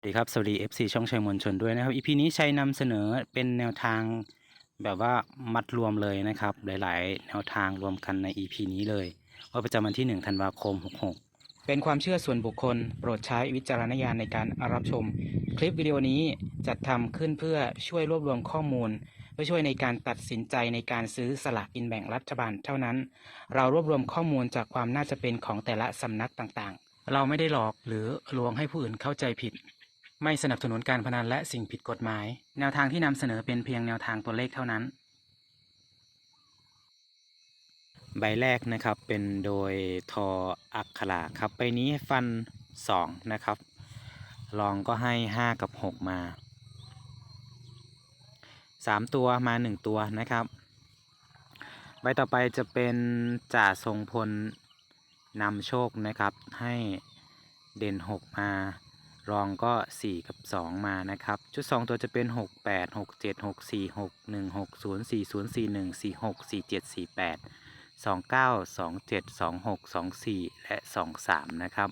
สวัสดีครับ สวัสดี FC ช่องชัยมวลชนด้วยนะครับ EP นี้ชัยนำเสนอเป็นแนวทางแบบว่ามัดรวมเลยนะครับ หลาย ๆ แนวทางรวมกันใน EP นี้เลยว่าประจำวันที่ 1 ธันวาคม 66 เป็นความเชื่อส่วนบุคคล โปรดใช้วิจารณญาณในการรับชม คลิปวิดีโอนี้จัดทำขึ้นเพื่อช่วยรวบรวมข้อมูลเพื่อช่วยในการตัดสินใจในการซื้อสลากกินแบ่งรัฐบาลเท่านั้น เรารวบรวมข้อมูลจากความน่าจะเป็นของแต่ละสำนักต่าง ๆ เราไม่ได้หลอกหรือลวงให้ผู้อื่นเข้าใจผิด ไม่สนับสนุนการพนันและสิ่งผิดกฎหมาย แนวทางที่นำเสนอเป็นเพียงแนวทางตัวเลขเท่านั้น ใบแรกนะครับเป็นโดยทออักขระครับใบนี้ฟัน 2 นะครับลองก็ให้ 5 กับ 6 มา 3 ตัวมา 1 ตัวนะครับ ใบต่อไปจะเป็นจ่าทรงพลนำโชคนะครับให้เด่น 6 มา รองก็ 4 กับ 2 มานะครับ ชุด 2 ตัวจะเป็น 6 8 6 7 6 4 6 1 6 0 4 0 4 1 4 6 4 7 4 8 2 9 2 7 2 6 2 4 และ 2 3 นะครับ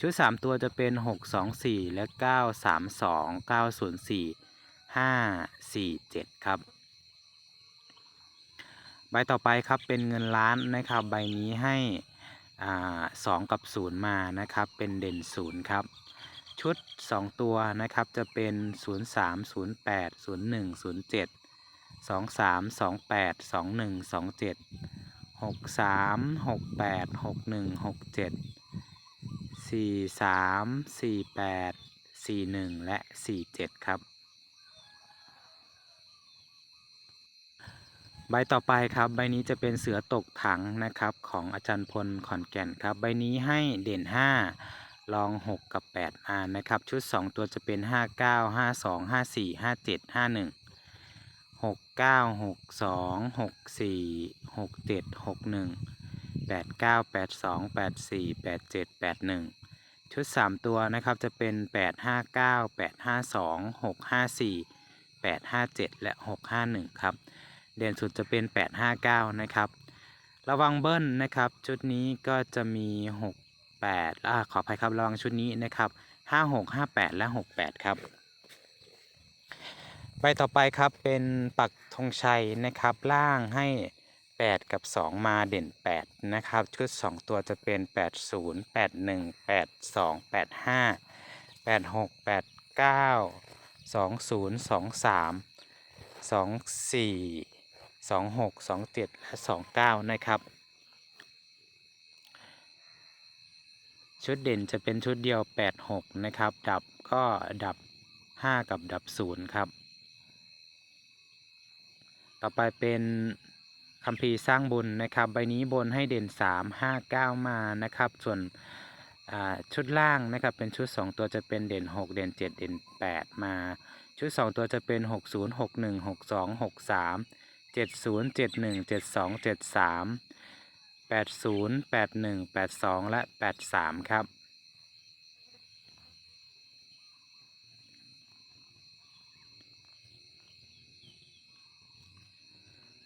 ชุด 3 ตัวจะเป็น 6 2 4 และ 9 3 2 9 0 4 5 4 7 ครับ ใบต่อไปครับเป็นเงินล้านนะครับ ใบนี้ให้อ่า2กับ 0 มานะครับ เป็นเด่น 0 ครับ ชุด 2 ตัวนะครับ จะเป็น 0 3 0 8 0 1 0 7 2 3 2 8 2 1 2 7 6 3 6 8 6 1 6 7 4 3 4 8 4 1 และ 4 7 ครับ ใบต่อไปครับใบนี้จะเป็นเสือตกถังนะครับของอาจารย์พลขอนแก่นครับ ใบนี้ให้เด่น 5 ลอง 6 กับ 8 มานะครับ ชุด 2 ตัวจะเป็น 5 9 5 2 5 4 5 7 5 1 6 9 6 2 6 4 6 7 6 1 8 9 8 2 8 4 8 7 8 1 ชุด 3 ตัวนะครับจะเป็น 8 5 9 8 5 2 6 5 4 8 5 7 และ 6 5 1 ครับ เด่นสุดจะเป็น 859 นะครับ ระวังเบิ้ลนะครับ ชุดนี้ก็จะมี 6 8อ่าขออภัยครับระวังชุดนี้นะครับ 56 58 และ 68 ครับ ใบต่อไปครับเป็นปักธงชัยนะครับ ล่างให้ 8 กับ 2 มาเด่น 8 นะครับ ชุด 2 ตัวจะเป็น 80 81 82 85 86 89 20 23สองสี่สองหกสองเจ็ดและสองเก้านะครับ ชุดเด่นจะเป็นชุดเดียวแปดหกนะครับ ดับก็ดับห้ากับดับศูนย์ครับ ต่อไปเป็นคัมภีร์สร้างบุญนะครับ ใบนี้บนให้เด่นสามห้าเก้ามานะครับ ส่วนชุดล่างนะครับเป็นชุดสองตัวจะเป็นเด่นหกเด่นเจ็ดเด่นแปดมา ชุด 2 ตัวจะเป็น 60 61 62 63 70 71 72 73 80 81 82 และ 83 ครับ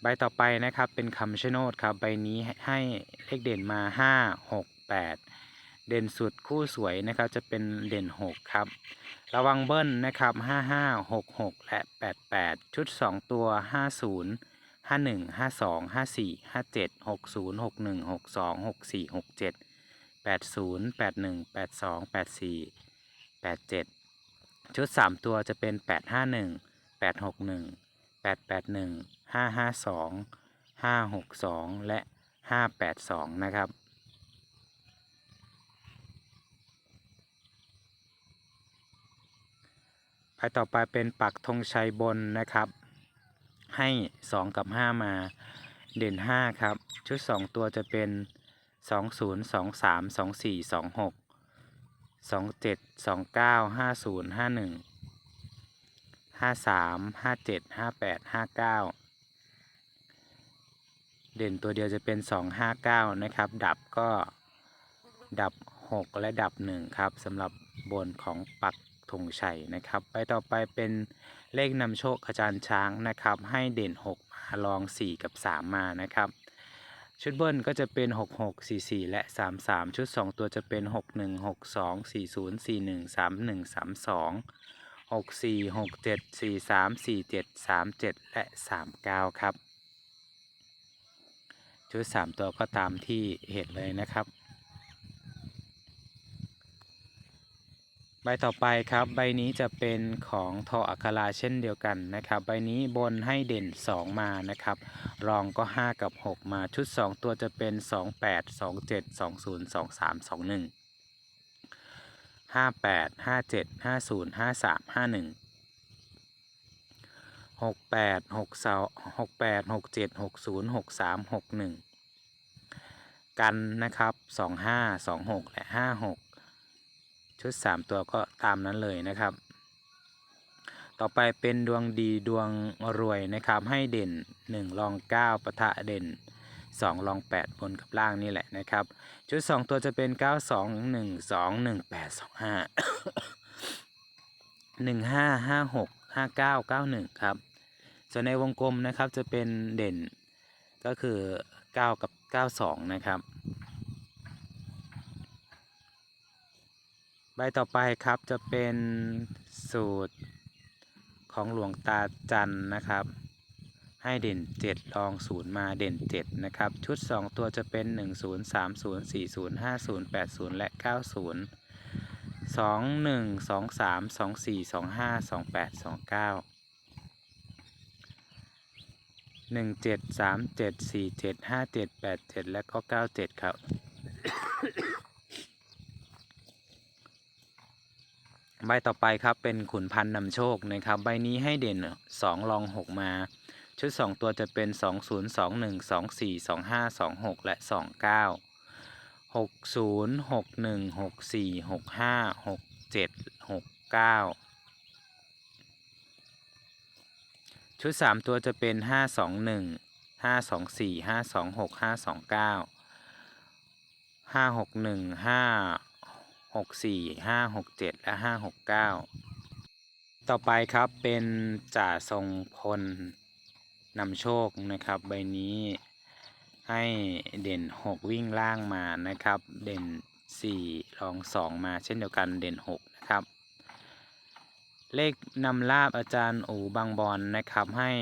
ใบต่อไปนะครับเป็นคำชะโนดครับ ใบนี้ให้เลขเด่นมา 5 6 8 เด่นสุดคู่สวยนะครับจะเป็นเด่น 6 ครับ ระวังเบิ้ลนะครับ 55 66 และ 88 ชุด 2 ตัว 50 51 52 54 57 60 61 62 64 67 80 81 82 84 87ชุด3ตัวจะเป็น851 861 881 552 562และ582นะครับไปต่อไปเป็นปักธงชัยบนนะครับ ให้ 2 กับ 5 มาเด่น 5 ครับ ชุด 2 ตัวจะเป็น 20 23 24 26 27 29 50 51 53 57 58 59 เด่นตัวเดียวจะเป็น 259 นะครับ ดับก็ดับ 6 และดับ 1 ครับสำหรับบนของปัก ธงชัยนะครับไปต่อไปเป็นเลขนำโชคอาจารย์ช้างนะครับ ให้เด่น 6 มาลอง 4 กับ 3 มานะครับ ชุดเบิ้ลก็จะเป็น 6 6 4 4 และ 3 3 ชุด 2 ตัวจะเป็น 6 1 6 2 4 0 4 1 3 1 3 2 6 4 6 7 4 3 4 7 3 7 และ 3 9 ครับ ชุด 3 ตัวก็ตามที่เห็นเลยนะครับ ใบต่อไปครับ ใบนี้จะเป็นของทออัคราเช่นเดียวกันนะครับ ใบนี้บนให้เด่น 2 มานะครับ รองก็ 5 กับ 6 มาชุด 2 ตัวจะเป็น 2 8 2 7 2 0 2 3 2 1 5 8 5 7 5 0 5 3 5 1 6 8 6 2 6 8 6 7 6 0 6 3 6 1 กันนะครับ 2 5 2 6 และ 5 6 ชุด 3 ตัวก็ตามนั้นเลยนะครับ ต่อไปเป็นดวงดีดวงรวยนะครับ ให้เด่น 1 รอง 9ปะทะเด่น 2 รอง 8 บนกับล่างนี่แหละนะครับ ชุด 2 ตัวจะเป็น 9 2 1 2 1 8 2 5 1 5 5 6 5 9 9 1 ครับ ส่วนในวงกลมนะครับจะเป็นเด่นก็คือ 9 กับ 92 นะครับ ใบต่อไปครับจะเป็นสูตรของหลวงตาจันนะครับ ให้เด่น7รอง 0 มาเด่น 7 นะครับ ชุด 2 ตัวจะเป็น 1 0 3 0 4 0 5 0 8 0 และ 90 2 1 2 3 2 4 2 5 2 8 2 9 1 7 3 7 4 7 5 7 8 7 และก็ 97 ครับ ใบต่อไปครับเป็นขุนพันธ์นำโชคนะครับ ใบนี้ให้เด่น 2 รอง 6 มา ชุด 2 ตัวจะเป็น 2 0 2 1 2 4 2 5 2 6 และ 2 9 6 0 6 1 6 4 6 5 6 7 6 9 ชุด 3 ตัวจะเป็น 5 2 1 5 2 4 5 2 6 5 2 9 5 6 1 5 6 4 5 6 7 และ 5 6 9 ต่อไปครับเป็นจ่าทรงพลนำโชคนะครับ ใบนี้ให้เด่น 6 วิ่งล่างมานะครับ เด่น 4 รอง 2 มาเช่นเดียวกันเด่น 6 นะครับ เลขนำลาบอาจารย์อูบางบอลนะครับให้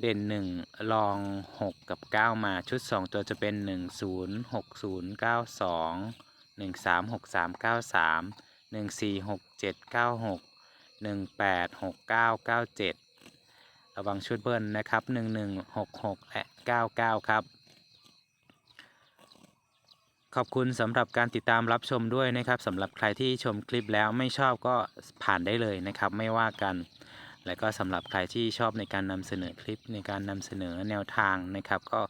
เด่น 1 รอง 6 กับ 9 มาชุด 2 ตัวจะเป็น 1 0 6 0 9 2 1 3 6 3 9 3 1 4 6 7 9 6 1 8 6 9 9 7 ระวังชุดเบิ้ลนะครับ 1 1 6 6 และ 99 ครับ ขอบคุณสำหรับการติดตามรับชมด้วยนะครับสำหรับใครที่ชมคลิปแล้วไม่ชอบก็ผ่านได้เลยนะครับ ไม่ว่ากันและก็สำหรับใครที่ชอบในการนำเสนอคลิปในการนำเสนอแนวทางนะครับ ก็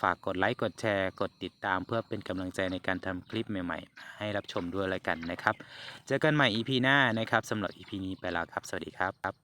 ฝากกดไลค์กดแชร์ กดติดตามเพื่อเป็นกำลังใจในการทำคลิปใหม่ๆ ให้รับชมด้วยแล้วกันนะครับ เจอกันใหม่ EP หน้านะครับสำหรับ EP นี้ไปแล้วครับ สวัสดีครับ